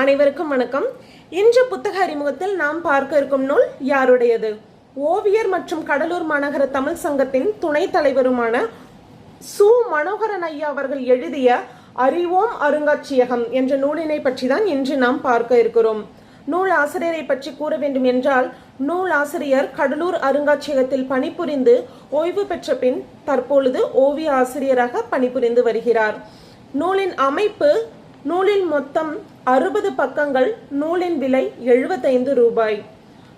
அனைவருக்கும் வணக்கம். இன்று புத்தக அறிமுகத்தில் நாம் பார்க்க இருக்கும் நூல் யாருடையது? ஓவியர் மற்றும் கடலூர் மாநகர தமிழ் சங்கத்தின் துணைத் தலைவருமான சு. மனோகரன் ஐயா அவர்கள் எழுதிய அறிவோம் அருங்காட்சியகம் என்ற நூலினை பற்றி தான் இன்று நாம் பார்க்க இருக்கிறோம். நூல் ஆசிரியரை பற்றி கூற வேண்டும் என்றால் நூல் ஆசிரியர் கடலூர் அருங்காட்சியகத்தில் பணிபுரிந்து ஓய்வு பெற்ற பின் தற்பொழுது ஓவிய ஆசிரியராக பணிபுரிந்து வருகிறார். நூலின் அமைப்பு நூலில் மொத்தம் அறுபது பக்கங்கள் நூலின் விலை எழுபத்தைந்து ரூபாய்.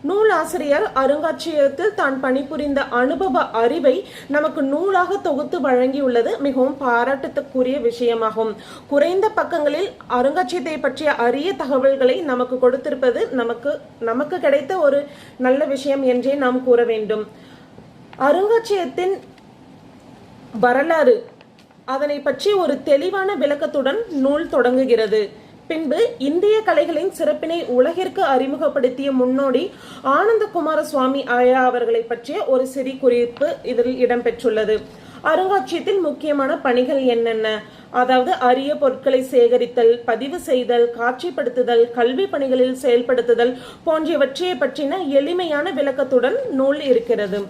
நூலாசிரியர் அருங்காட்சியகத்தில் தான் பணிபுரிந்த அனுபவ அறிவை நமக்கு நூலாக தொகுத்து வழங்கியுள்ளது மிகவும் பாராட்டத்துக்குரிய விஷயமாகும். குறைந்த பக்கங்களில் அருங்காட்சியகத்தை பற்றிய அரிய தகவல்களை நமக்கு கொடுத்திருப்பது நமக்கு நமக்கு கிடைத்த ஒரு நல்ல விஷயம் என்றே நாம் கூற வேண்டும். அருங்காட்சியகத்தின் வரலாறு அதனை பற்றி ஒரு தெளிவான விளக்கத்துடன் நூல் தொடங்குகிறது. பின்பு இந்திய கலைகளின் சிறப்பினை உலகிற்கு அறிமுகப்படுத்திய முன்னோடி ஆனந்த குமார சுவாமி ஆயா அவர்களை பற்றிய ஒரு சிறி குறிப்பு இதில் இடம்பெற்றுள்ளது. அருங்காட்சியத்தில் முக்கியமான பணிகள் என்னென்ன? அதாவது அரிய பொருட்களை சேகரித்தல் பதிவு செய்தல் காட்சிப்படுத்துதல் கல்வி பணிகளில் செயல்படுத்துதல் போன்றவற்றை பற்றின எளிமையான விளக்கத்துடன் நூல் இருக்கிறது.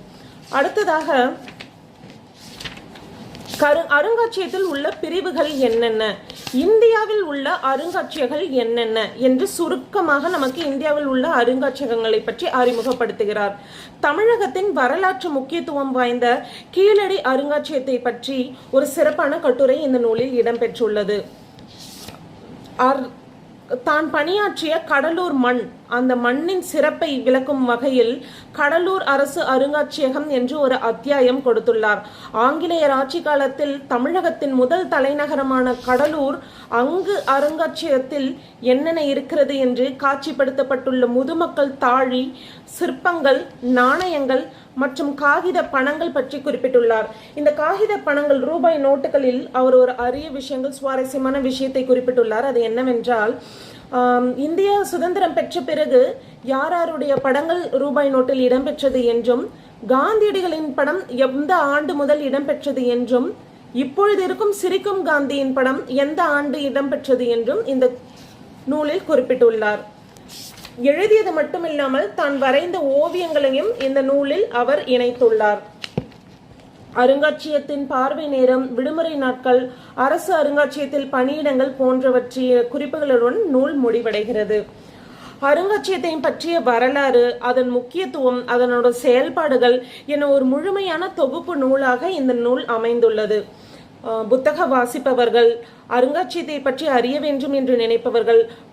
அடுத்ததாக கரு அருங்காட்சியகத்தில் உள்ள பிரிவுகள் என்னென்ன? இந்தியாவில் உள்ள அருங்காட்சியகங்கள் என்னென்ன? என்று சுருக்கமாக நமக்கு இந்தியாவில் உள்ள அருங்காட்சியகங்களை பற்றி அறிமுகப்படுத்துகிறார். தமிழகத்தின் வரலாற்று முக்கியத்துவம் வாய்ந்த கீழடி அருங்காட்சியகத்தை பற்றி ஒரு சிறப்பான கட்டுரை இந்த நூலில் இடம்பெற்றுள்ளது. ஆர் தான் பணியாற்றிய கடலூர் மண் அந்த மண்ணின் சிறப்பை விளக்கும் வகையில் கடலூர் அரசு அருங்காட்சியகம் என்று ஒரு அத்தியாயம் கொடுத்துள்ளார். ஆங்கிலேயர் ஆட்சி காலத்தில் தமிழகத்தின் முதல் தலைநகரமான கடலூர் அங்கு அருங்காட்சியகத்தில் என்னென்ன இருக்கிறது என்று காட்சிப்படுத்தப்பட்டுள்ள முதுமக்கள் தாழி சிற்பங்கள் நாணயங்கள் மற்றும் காகித பணங்கள் பற்றி குறிப்பிட்டுள்ளார். இந்த காகித பணங்கள் ரூபாய் நோட்டுகளில் அவர் ஒரு அரிய விஷயங்கள் சுவாரஸ்யமான விஷயத்தை குறிப்பிட்டுள்ளார். அது என்னவென்றால் இந்தியா சுதந்திரம் பெற்ற பிறகு யார் யாருடைய படங்கள் ரூபாய் நோட்டில் இடம்பெற்றது என்றும் காந்தியடிகளின் படம் எந்த ஆண்டு முதல் இடம்பெற்றது என்றும் இப்பொழுது இருக்கும் சிரிக்கும் காந்தியின் படம் எந்த ஆண்டு இடம்பெற்றது என்றும் இந்த நூலில் குறிப்பிட்டுள்ளார். எழுதியது மட்டுமில்லாமல் தான் வரைந்த ஓவியங்களையும் இந்த நூலில் அவர் இணைத்துள்ளார். அருங்காட்சியகத்தின் பார்வை நேரம் விடுமுறை நாட்கள் அரசு அருங்காட்சியகத்தில் பணியிடங்கள் போன்றவற்றிய குறிப்புகளுடன் நூல் முடிவடைகிறது. அருங்காட்சியகத்தை பற்றிய வரலாறு அதன் முக்கியத்துவம் அதனோட செயல்பாடுகள் என ஒரு முழுமையான தொகுப்பு நூலாக இந்த நூல் அமைந்துள்ளது. புத்தக வாசிப்பவர்கள் அருங்காட்சியகத்தை பற்றி அறிய வேண்டும் என்று நினைப்பவர்கள்